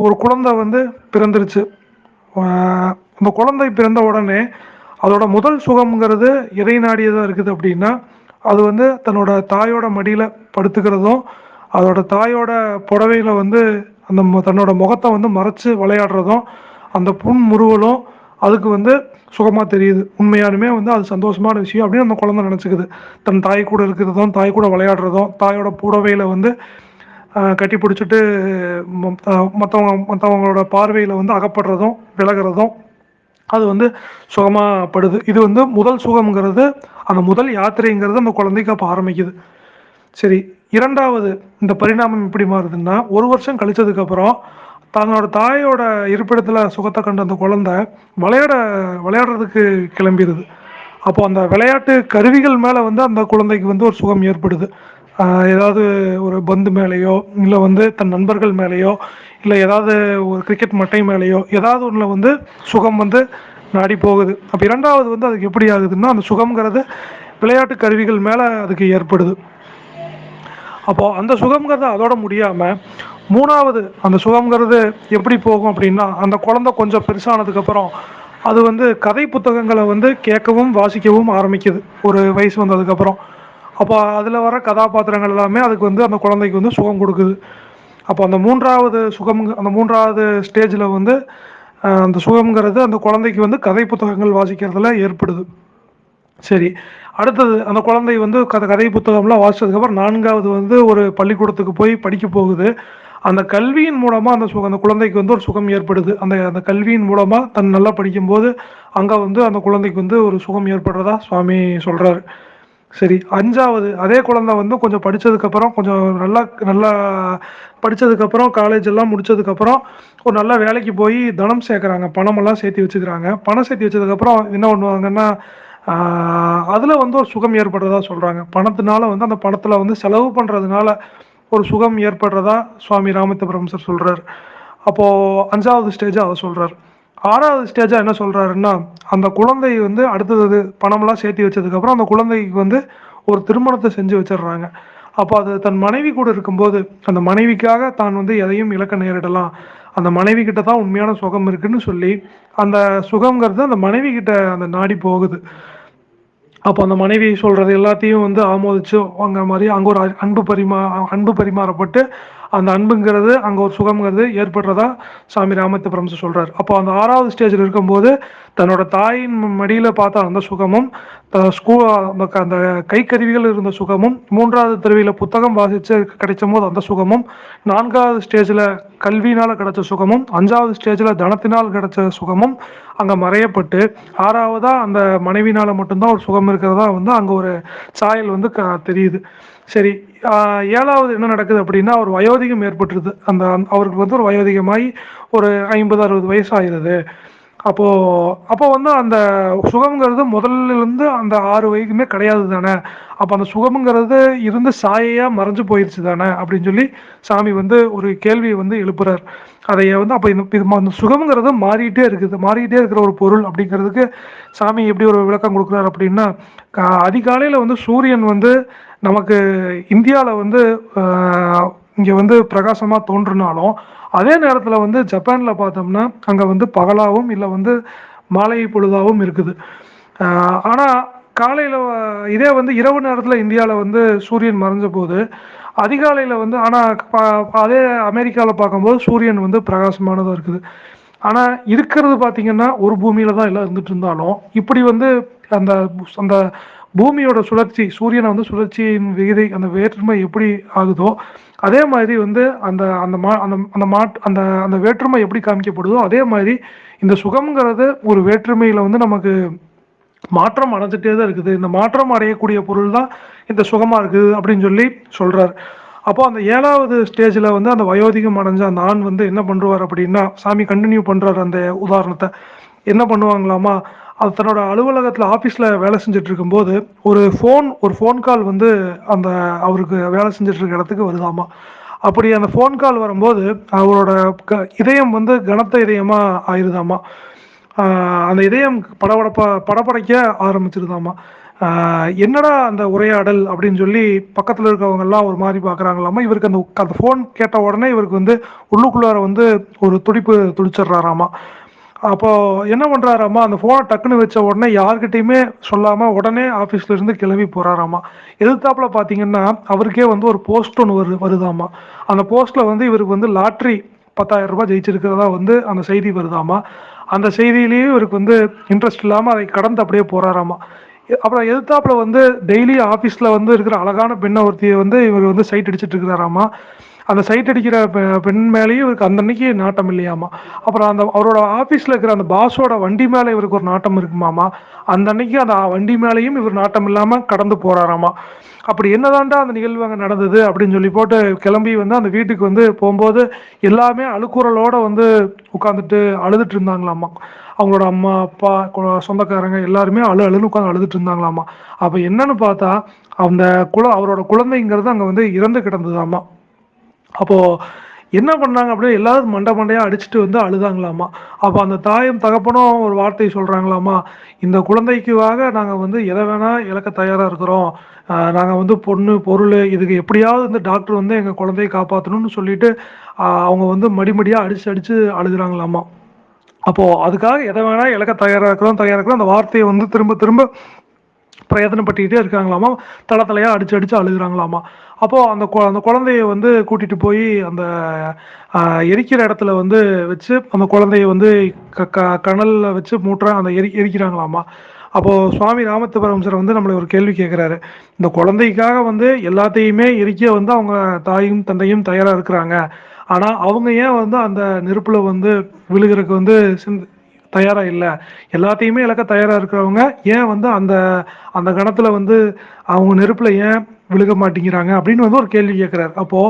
ஒரு குழந்தை வந்து பிறந்துருச்சு. அந்த குழந்தை பிறந்த உடனே அதோட முதல் சுகம்ங்கிறது எதை நாடியதாக இருக்குது அப்படின்னா அது வந்து தன்னோட தாயோட மடியில் படுத்துக்கிறதும் அதோட தாயோட புடவையில் வந்து அந்த தன்னோட முகத்தை வந்து மறைச்சு விளையாடுறதும் அந்த புண் முறுவலும் அதுக்கு வந்து சுகமாக தெரியுது. உண்மையாலுமே வந்து அது சந்தோஷமான விஷயம் அப்படின்னு அந்த குழந்தை நினச்சிக்குது. தன் தாய் கூட இருக்கிறதும் தாய் கூட விளையாடுறதும் தாயோட புடவையில் வந்து கட்டி பிடிச்சிட்டு மற்றவங்க மற்றவங்களோட பார்வையில் வந்து அகப்படுறதும் விலகிறதும் அது வந்து சுகமாகப்படுது இது வந்து முதல் சுகம்ங்கிறது அந்த முதல் யாத்திரைங்கிறது அந்த குழந்தைக்கு அப்போ ஆரம்பிக்குது. சரி இரண்டாவது இந்த பரிணாமம் எப்படி மாறுதுன்னா ஒரு வருஷம் கழிச்சதுக்கப்புறம் தன்னோட தாயோட இருப்பிடத்தில் சுகத்தை கண்ட அந்த குழந்தை விளையாட விளையாடுறதுக்கு கிளம்பிடுது அப்போ அந்த விளையாட்டு கருவிகள் மேலே வந்து அந்த குழந்தைக்கு வந்து ஒரு சுகம் ஏற்படுது. ஏதாவது ஒரு பந்து மேலேயோ இல்லை வந்து தன் நண்பர்கள் மேலேயோ இல்லை ஏதாவது ஒரு கிரிக்கெட் மட்டை மேலேயோ ஏதாவது ஒன்றில் வந்து சுகம் வந்து நாடி போகுது. அப்போ இரண்டாவது வந்து அதுக்கு எப்படி ஆகுதுன்னா அந்த சுகம்ங்கிறது விளையாட்டு கருவிகள் மேலே அதுக்கு ஏற்படுது. அப்போது அந்த சுகம்ங்கிறது அதோட முடியாமல் மூணாவது அந்த சுகம்ங்கிறது எப்படி போகும் அப்படின்னா அந்த குழந்தை கொஞ்சம் பெருசானதுக்கப்புறம் அது வந்து கதை புத்தகங்களை வந்து கேட்கவும் வாசிக்கவும் ஆரம்பிக்குது. ஒரு வயசு வந்ததுக்கப்புறம் அப்போ அதில் வர கதாபாத்திரங்கள் எல்லாமே அதுக்கு வந்து அந்த குழந்தைக்கு வந்து சுகம் கொடுக்குது. அப்போ அந்த மூன்றாவது சுகம் அந்த மூன்றாவது ஸ்டேஜில் வந்து அந்த சுகம்ங்கிறது அந்த குழந்தைக்கு வந்து கதை புத்தகங்கள் வாசிக்கிறதுல ஏற்படுது. சரி அடுத்தது அந்த குழந்தை வந்து கதை கதை புத்தகம்லாம் வாசிச்சதுக்கப்புறம் நான்காவது வந்து ஒரு பள்ளிக்கூடத்துக்கு போய் படிக்க போகுது. அந்த கல்வியின் மூலமாக அந்த சுகம் அந்த குழந்தைக்கு வந்து ஒரு சுகம் ஏற்படுது. அந்த அந்த கல்வியின் மூலமாக தன் நல்லா படிக்கும்போது அங்கே வந்து அந்த குழந்தைக்கு வந்து ஒரு சுகம் ஏற்படுறதா சுவாமி சொல்கிறாரு சரி அஞ்சாவது அதே குழந்தை வந்து கொஞ்சம் படித்ததுக்கப்புறம் கொஞ்சம் நல்லா நல்லா படித்ததுக்கப்புறம் காலேஜ் எல்லாம் முடித்ததுக்கப்புறம் ஒரு நல்ல வேலைக்கு போய் தனம் சேர்க்குறாங்க. பணமெல்லாம் சேர்த்து வச்சுக்கிறாங்க. பணம் சேர்த்து வச்சதுக்கப்புறம் என்ன பண்ணுவாங்கன்னா அதில் வந்து ஒரு சுகம் ஏற்படுறதா சொல்கிறாங்க பணத்தினால வந்து அந்த பணத்தில் வந்து செலவு பண்ணுறதுனால ஒரு சுகம் ஏற்படுறதா சுவாமி ராமத்த பிரம்சர் சொல்கிறார் அப்போது அஞ்சாவது ஸ்டேஜை அவர் சொல்கிறார் ஆறாவது ஸ்டேஜாக என்ன சொல்றாருன்னா அந்த குழந்தை வந்து அடுத்தது பணம்லாம் சேர்த்து வச்சதுக்கப்புறம் அந்த குழந்தைக்கு வந்து ஒரு திருமணத்தை செஞ்சு வச்சிடுறாங்க. அப்போ அது தன் மனைவி கூட இருக்கும்போது அந்த மனைவிக்காக தான் வந்து எதையும் இழக்க நேரிடலாம். அந்த மனைவி கிட்ட தான் உண்மையான சுகம் இருக்குன்னு சொல்லி அந்த சுகம்ங்கிறது அந்த மனைவி கிட்ட அந்த நாடி போகுது. அப்போ அந்த மனைவி சொல்றது எல்லாத்தையும் வந்து ஆமோதிச்சு அங்க மாதிரி அங்க ஒரு அன்பு பரிமா அன்பு பரிமாறப்பட்டு அந்த அன்புங்கிறது அங்க ஒரு சுகம்ங்கிறது ஏற்படுறதா சாமி ராமத்த பிரம்சு சொல்றாரு. அப்போ அந்த ஆறாவது ஸ்டேஜில் இருக்கும்போது தன்னோட தாயின் மடியில் மடியில பார்த்த அந்த சுகமும் ஸ்கூ அந்த க- அந்த கைக்கருவிகள் இருந்த சுகமும் மூன்றாவது தடவையில புத்தகம் வாசித்து கிடைச்ச போது அந்த சுகமும் நான்காவது ஸ்டேஜில் கல்வியினால் கிடைச்ச சுகமும் அஞ்சாவது ஸ்டேஜில் தனத்தினால் கிடைச்ச சுகமும் அங்கே மறையப்பட்டு ஆறாவதாக அந்த மனைவினால் மட்டும்தான் ஒரு சுகம் இருக்கிறதா வந்து அங்கே ஒரு சாயல் வந்து க- தெரியுது. சரி ஏழாவது என்ன நடக்குது அப்படின்னா ஒரு வயோதிகம் ஏற்பட்டுருது. அந்த அந்த- அவருக்கு வந்து ஒரு வயோதிகமாகி ஒரு ஐம்பது அறுபது வயசு ஆயிடுது அப்போ அப்போ வந்து அந்த சுகம்ங்கிறது முதல்ல இருந்து அந்த ஆறு வயதுமே கிடையாது தானே அப்போ அந்த சுகம்ங்கிறது இருந்து சாயையா மறைஞ்சு போயிருச்சு தானே அப்படின்னு சொல்லி சாமி வந்து ஒரு கேள்வியை வந்து எழுப்புறார். அதைய வந்து அப்போ இந்த இது அந்த சுகம்ங்கிறது மாறிட்டே இருக்குது. மாறிட்டே இருக்கிற ஒரு பொருள் அப்படிங்கிறதுக்கு சாமி எப்படி ஒரு விளக்கம் கொடுக்குறாரு அப்படின்னா அதிகாலையில் வந்து சூரியன் வந்து நமக்கு இந்தியாவில் வந்து இங்கே வந்து பிரகாசமா தோன்றினாலும் அதே நேரத்தில் வந்து ஜப்பானில் பார்த்தோம்னா அங்கே வந்து பகலாகவும் இல்லை வந்து மாலை பொழுதாகவும் இருக்குது. ஆஹ், காலையில் இதே வந்து இரவு நேரத்தில் இந்தியாவில் வந்து சூரியன் மறைஞ்ச போது அதிகாலையில் வந்து ஆனால் அதே அமெரிக்காவில் பார்க்கும்போது சூரியன் வந்து பிரகாசமானதாக இருக்குது. ஆனால் இருக்கிறது பார்த்திங்கன்னா ஒரு பூமியில தான் எல்லாம் இருந்துட்டு இருந்தாலும் இப்படி வந்து அந்த அந்த பூமியோட சுழற்சி சூரியனை வந்து சுழற்சியின் விகிதை அந்த வேற்றுமை எப்படி ஆகுதோ அதே மாதிரி வந்து அந்த அந்த மா அந்த அந்த மாட் அந்த அந்த வேற்றுமை எப்படி காமிக்கப்படுதோ அதே மாதிரி இந்த சுகம்ங்கிறது ஒரு வேற்றுமையில் வந்து நமக்கு மாற்றம் அடைஞ்சிட்டே தான் இருக்குது. இந்த மாற்றம் அடையக்கூடிய பொருள் தான் இந்த சுகமாக இருக்குது அப்படின்னு சொல்லி சொல்கிறார் அப்போ அந்த ஏழாவது ஸ்டேஜில் வந்து அந்த வயோதிகம் அடைஞ்ச அந்த ஆண் வந்து என்ன பண்ணுவார் அப்படின்னா சாமி கண்டினியூ பண்ணுறாரு அந்த உதாரணத்தை. என்ன பண்ணுவாங்களாமா? அது தன்னோட அலுவலகத்தில் ஆஃபீஸில் வேலை செஞ்சுட்டு இருக்கும்போது ஒரு ஃபோன் ஒரு ஃபோன் கால் வந்து அந்த அவருக்கு வேலை செஞ்சுட்டு இருக்க இடத்துக்கு வருதாமா? அப்படி அந்த ஃபோன் கால் வரும்போது அவரோட க- இதயம் வந்து கனத்த இதயமாக ஆயிருதாமா? அந்த இதயம் படபடப்பா படப்படைக்க ஆரம்பிச்சிருதாமா? என்னடா அந்த உரையாடல் அப்படின்னு சொல்லி பக்கத்தில் இருக்கவங்கெல்லாம் ஒரு மாதிரி பார்க்குறாங்களாமா இவருக்கு அந்த அந்த ஃபோன் கேட்ட உடனே இவருக்கு வந்து உள்ளுக்குள்ளார வந்து ஒரு துடிப்பு துடிச்சிடுறாராமா? அப்போ என்ன பண்றாராமா? அந்த ஃபோனை டக்குன்னு வச்ச உடனே யார்கிட்டயுமே சொல்லாம உடனே ஆஃபீஸ்ல இருந்து கிளம்பி போறாராமா? எதிர்த்தாப்புல பார்த்தீங்கன்னா அவருக்கே வந்து ஒரு போஸ்ட் ஒன்று வரு வருதாமா? அந்த போஸ்ட்ல வந்து இவருக்கு வந்து லாட்ரி பத்தாயிரம் ரூபாய் ஜெயிச்சிருக்கிறதா வந்து அந்த செய்தி வருதாமா? அந்த செய்தியிலேயே இவருக்கு வந்து இன்ட்ரெஸ்ட் இல்லாமல் அதை கடந்து அப்படியே போறாராமா? அப்புறம் எதிர்த்தாப்புல வந்து டெய்லி ஆஃபீஸில் வந்து இருக்கிற அழகான பெண்ணை ஒருத்தியை வந்து இவர் வந்து சைட் அடிச்சிட்டு இருக்கிறாராமா? அந்த சைட் அடிக்கிற பெண் மேலேயும் இவருக்கு அந்த அன்னைக்கு நாட்டம் இல்லையாமா? அப்புறம் அந்த அவரோட ஆஃபீஸில் இருக்கிற அந்த பாஸோட வண்டி மேலே இவருக்கு ஒரு நாட்டம் இருக்குமாமா? அந்த அன்னைக்கு அந்த வண்டி மேலேயும் இவர் நாட்டம் இல்லாமல் கடந்து போறாராமா? அப்படி என்னதான்டா அந்த நிகழ்வு அங்கே நடந்தது அப்படின்னு சொல்லி போட்டு கிளம்பி வந்து அந்த வீட்டுக்கு வந்து போகும்போது எல்லாமே அழுக்குறலோட வந்து உட்காந்துட்டு அழுதுட்டு இருந்தாங்களாமா? அவங்களோட அம்மா அப்பா கு- சொந்தக்காரங்க எல்லாருமே அழு அழுன்னு உட்காந்து அழுதுட்டு இருந்தாங்களாமா? அப்போ என்னன்னு பார்த்தா அந்த குல அவரோட குழந்தைங்கிறது அங்கே வந்து இறந்து கிடந்ததாமா? அப்போது என்ன பண்ணாங்க அப்படின்னா எல்லாரும் மண்டை மண்டையாக அடிச்சுட்டு வந்து அழுதாங்களாமா. அப்போ அந்த தாயும் தகப்பனும் ஒரு வார்த்தை சொல்கிறாங்களாமா இந்த குழந்தைக்குவாக நாங்கள் வந்து எதை வேணால் இழக்க தயாராக இருக்கிறோம். நாங்கள் வந்து பொண்ணு பொருள் இதுக்கு எப்படியாவது இந்த டாக்டர் வந்து எங்கள் குழந்தையை காப்பாற்றணும்னு சொல்லிட்டு அவங்க வந்து மடிமடியாக அடிச்சு அடித்து அழுகுறாங்களாமா. அப்போது அதுக்காக எதை வேணால் இழக்க தயாராக இருக்கிறோம் தயாராக இருக்கிறோம். அந்த வார்த்தையை வந்து திரும்ப திரும்ப பிரயத்தனப்பட்டுக்கிட்டே இருக்காங்களாமா? தலை தலையாக அடிச்சு அடிச்சு அழுகுறாங்களாமா? அப்போ அந்த கொ- அந்த குழந்தைய வந்து கூட்டிகிட்டு போய் அந்த எரிக்கிற இடத்துல வந்து வச்சு அந்த குழந்தைய வந்து க க- கணலில் வச்சு மூட்டுற அந்த எரி எரிக்கிறாங்களாமா? அப்போது சுவாமி ராமத்து பரமசர் வந்து நம்மளை ஒரு கேள்வி கேட்குறாரு இந்த குழந்தைக்காக வந்து எல்லாத்தையுமே எரிக்க வந்து அவங்க தாயும் தந்தையும் தயாராக இருக்கிறாங்க. ஆனால் அவங்க ஏன் வந்து அந்த நெருப்பில் வந்து விழுகிறதுக்கு வந்து சிந்து தயாரா இல்லை. எல்லாத்தையுமே இழக்க தயாரா இருக்கிறவங்க ஏன் வந்து அந்த அந்த கணத்துல வந்து அவங்க நெருப்புல ஏன் விழுக மாட்டேங்கிறாங்க அப்படின்னு வந்து ஒரு கேள்வி கேட்கிறாரு அப்போ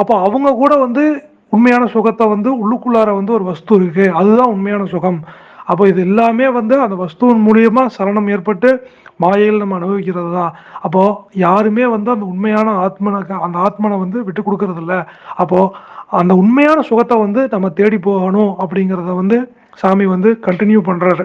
அப்போ அவங்க கூட வந்து உண்மையான சுகத்தை வந்து உள்ளுக்குள்ளார வந்து ஒரு வஸ்து இருக்கு. அதுதான் உண்மையான சுகம். அப்போ இது எல்லாமே வந்து அந்த வஸ்துவின் மூலியமா சரணம் ஏற்பட்டு மாயையில் நம்ம அனுபவிக்கிறது தான் அப்போ யாருமே வந்து அந்த உண்மையான ஆத்மனை அந்த ஆத்மனை வந்து விட்டு கொடுக்கறது இல்ல அப்போ அந்த உண்மையான சுகத்தை வந்து நம்ம தேடி போகணும் அப்படிங்கிறத வந்து சாமி வந்து கண்டினியூ பண்றாரு.